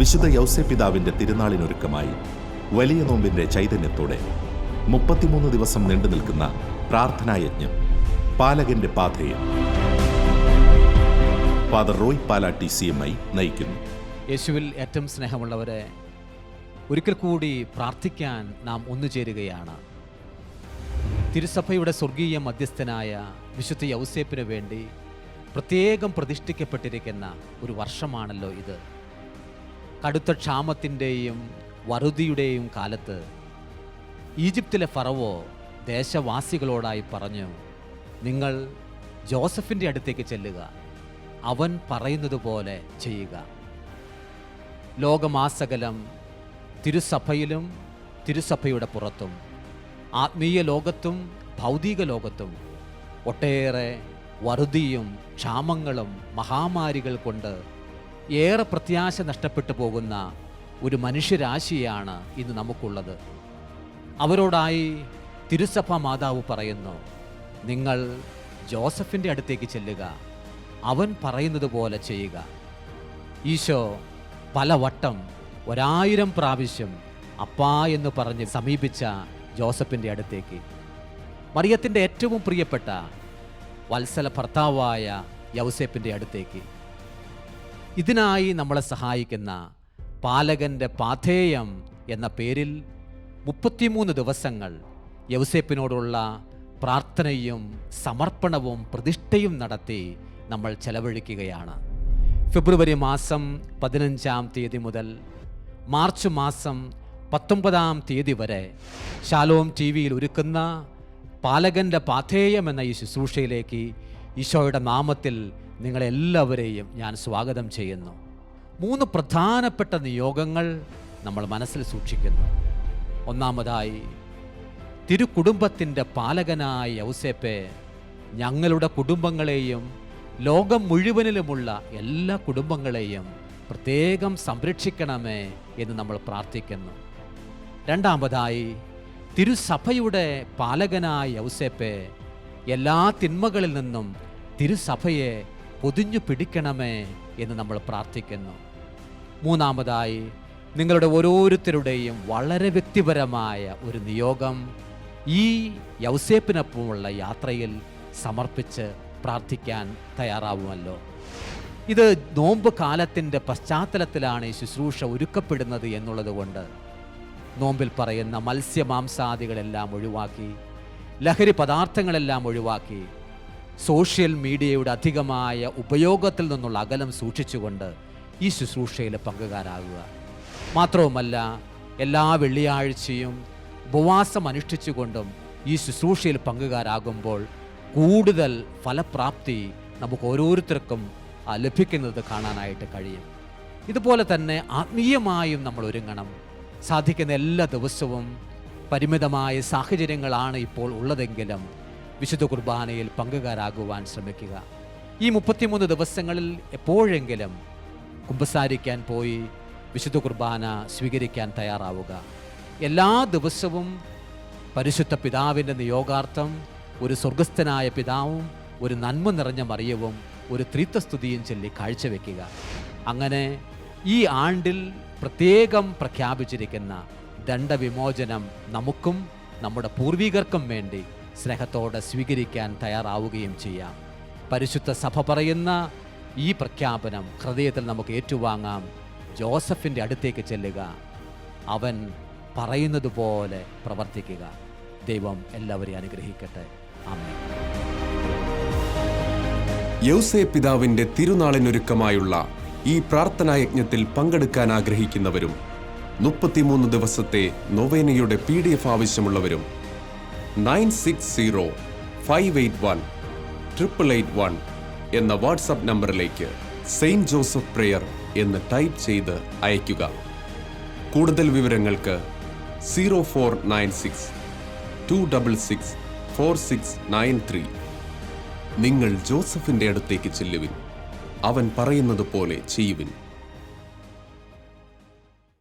വിശുദ്ധ യൗസെ പിതാവിന്റെ തിരുനാളിനൊരുക്കമായി വലിയ നോമ്പിന്റെ ചൈതന്യത്തോടെ മുപ്പത്തിമൂന്ന് ദിവസം നീണ്ടു നിൽക്കുന്ന പ്രാർത്ഥനായജ്ഞം പാലകന്റെ പാതയിൽ. Father Roy Palatty C M I നയിക്കുന്നു. യേശുവിൽ ഏറ്റവും സ്നേഹമുള്ളവരെ ഒരിക്കൽ കൂടി പ്രാർത്ഥിക്കാൻ നാം ഒന്നുചേരുകയാണ് തിരുസഭയുടെ സ്വർഗീയ മധ്യസ്ഥനായ വിശുദ്ധ യൗസേപ്പിന് വേണ്ടി പ്രത്യേകം പ്രതിഷ്ഠിക്കപ്പെട്ടിരിക്കുന്ന ഒരു വർഷമാണല്ലോ ഇത്. കടുത്ത ക്ഷാമത്തിന്റെയും വറുതിയുടെയും കാലത്ത് ഈജിപ്തിലെ ഫറവോ ദേശവാസികളോടായി പറഞ്ഞു നിങ്ങൾ ജോസഫിന്റെ അടുത്തേക്ക് ചെല്ലുക. അവൻ പറയുന്നത് പോലെ ചെയ്യുക. ലോകമാസകലം തിരുസഭയിലും തിരുസഭയുടെ പുറത്തും ആത്മീയ ലോകത്തും ഭൗതിക ലോകത്തും ഒട്ടേറെ വറുതിയും ക്ഷാമങ്ങളും മഹാമാരികൾ കൊണ്ട് ഏറെ പ്രത്യാശ നഷ്ടപ്പെട്ടു പോകുന്ന ഒരു മനുഷ്യരാശിയാണ് ഇന്ന് നമുക്കുള്ളത്. അവരോടായി തിരുസഭ മാതാവ് പറയുന്നു നിങ്ങൾ ജോസഫിന്റെ അടുത്തേക്ക് ചെല്ലുക. അവൻ പറയുന്നത് പോലെ ചെയ്യുക. ഈശോ പലവട്ടം ഒരായിരം പ്രാവശ്യം അപ്പാ എന്ന് പറഞ്ഞ് സമീപിച്ച ജോസഫിന്റെ അടുത്തേക്ക്. മറിയത്തിന്റെ ഏറ്റവും പ്രിയപ്പെട്ട വത്സല ഭർത്താവായ യൗസേപ്പിന്റെ അടുത്തേക്ക്. ഇതിനായി നമ്മളെ സഹായിക്കുന്ന പാലകന്റെ പാഥേയം എന്ന പേരിൽ മുപ്പത്തിമൂന്ന് ദിവസങ്ങൾ യൗസേപ്പിനോടുള്ള പ്രാർത്ഥനയും സമർപ്പണവും പ്രതിഷ്ഠയും നടത്തി നമ്മൾ ചെലവഴിക്കുകയാണ്. ഫെബ്രുവരി മാസം പതിനഞ്ചാം തീയതി മുതൽ മാർച്ച് മാസം പത്തൊമ്പതാം തീയതി വരെ ശാലോം ടി വിയിൽ ഒരുക്കുന്ന പാലകന്റെ പാഥേയം എന്ന ഈ ശുശ്രൂഷയിലേക്ക് ഈശോയുടെ നാമത്തിൽ നിങ്ങളെല്ലാവരെയും ഞാൻ സ്വാഗതം ചെയ്യുന്നു. മൂന്ന് പ്രധാനപ്പെട്ട നിയോഗങ്ങൾ നമ്മൾ മനസ്സിൽ സൂക്ഷിക്കുന്നു. ഒന്നാമതായി തിരുകുടുംബത്തിന്റെ പാലകനായ യൗസേപ്പെ ഞങ്ങളുടെ കുടുംബങ്ങളെയും ലോകം മുഴുവനിലുമുള്ള എല്ലാ കുടുംബങ്ങളെയും പ്രത്യേകം സംരക്ഷിക്കണമേ എന്ന് നമ്മൾ പ്രാർത്ഥിക്കുന്നു. രണ്ടാമതായി തിരുസഭയുടെ പാലകനായ യൗസേപ്പെ എല്ലാ തിന്മകളിൽ നിന്നും തിരുസഭയെ പൊതിഞ്ഞു പിടിക്കണമേ എന്ന് നമ്മൾ പ്രാർത്ഥിക്കുന്നു. മൂന്നാമതായി നിങ്ങളുടെ ഓരോരുത്തരുടെയും വളരെ വ്യക്തിപരമായ ഒരു നിയോഗം ഈ യൗസേപ്പിനൊപ്പമുള്ള യാത്രയിൽ സമർപ്പിച്ച് പ്രാർത്ഥിക്കാൻ തയ്യാറാവുമല്ലോ. ഇത് നോമ്പ് കാലത്തിന്റെ പശ്ചാത്തലത്തിലാണ് ഈ ശുശ്രൂഷ ഒരുക്കപ്പെടുന്നത് എന്നുള്ളത് കൊണ്ട് നോമ്പിൽ പറയുന്ന മത്സ്യമാംസാദികളെല്ലാം ഒഴിവാക്കി ലഹരി പദാർത്ഥങ്ങളെല്ലാം ഒഴിവാക്കി സോഷ്യൽ മീഡിയയുടെ അധികമായ ഉപയോഗത്തിൽ നിന്നുള്ള അകലം സൂക്ഷിച്ചുകൊണ്ട് ഈ ശുശ്രൂഷയിൽ പങ്കുകാരാകുക. മാത്രവുമല്ല എല്ലാ വെള്ളിയാഴ്ചയും ഉപവാസം അനുഷ്ഠിച്ചുകൊണ്ടും ഈ ശുശ്രൂഷയിൽ പങ്കുകാരാകുമ്പോൾ കൂടുതൽ ഫലപ്രാപ്തി നമുക്ക് ഓരോരുത്തർക്കും ലഭിക്കുന്നത് കാണാനായിട്ട് കഴിയും. ഇതുപോലെ തന്നെ ആത്മീയമായും നമ്മൾ ഒരുങ്ങണം. സാധിക്കുന്ന എല്ലാ ദിവസവും പരിമിതമായ സാഹചര്യങ്ങളാണ് ഇപ്പോൾ ഉള്ളതെങ്കിലും വിശുദ്ധ കുർബാനയിൽ പങ്കുകാരാകുവാൻ ശ്രമിക്കുക. ഈ മുപ്പത്തിമൂന്ന് ദിവസങ്ങളിൽ എപ്പോഴെങ്കിലും കുമ്പസാരിക്കാൻ പോയി വിശുദ്ധ കുർബാന സ്വീകരിക്കാൻ തയ്യാറാവുക. എല്ലാ ദിവസവും പരിശുദ്ധ പിതാവിന്റെ നിയോഗാർത്ഥം ഒരു സ്വർഗസ്ഥനായ പിതാവും ഒരു നന്മ നിറഞ്ഞ മറിയവും ഒരു ത്രിത്വസ്തുതിയും ചൊല്ലി കാഴ്ചവെക്കുക. അങ്ങനെ ഈ ആണ്ടിൽ പ്രത്യേകം പ്രഖ്യാപിച്ചിരിക്കുന്ന ദണ്ഡവിമോചനം നമുക്കും നമ്മുടെ പൂർവികർക്കും വേണ്ടി സ്നേഹത്തോടെ സ്വീകരിക്കാൻ തയ്യാറാവുകയും ചെയ്യാം. പരിശുദ്ധ സഭ പറയുന്ന ഈ പ്രഖ്യാപനം ഹൃദയത്തിൽ നമുക്ക് ഏറ്റുവാങ്ങാം. ജോസഫിന്റെ അടുത്തേക്ക് ചെല്ലുക. അവൻ പറയുന്നത് പോലെ പ്രവർത്തിക്കുക. ദൈവം എല്ലാവരെയും അനുഗ്രഹിക്കട്ടെ. യൗസെ പിതാവിന്റെ തിരുനാളിനൊരുക്കമായുള്ള ഈ പ്രാർത്ഥനാ യജ്ഞത്തിൽ പങ്കെടുക്കാൻ ആഗ്രഹിക്കുന്നവരും മുപ്പത്തിമൂന്ന് ദിവസത്തെ നൊവേനയുടെ P D F ആവശ്യമുള്ളവരും nine six zero five eight one triple eight one എന്ന വാട്സപ്പ് നമ്പറിലേക്ക് സെയിന്റ് ജോസഫ് പ്രെയർ എന്ന് ടൈപ്പ് ചെയ്ത് അയയ്ക്കുക. കൂടുതൽ വിവരങ്ങൾക്ക് zero four nine six two double six four six nine three. നിങ്ങൾ ജോസഫിന്റെ അടുത്തേക്ക് ചെല്ലുവിൻ. അവൻ പറയുന്നത് പോലെ ചെയ്യുവിൻ.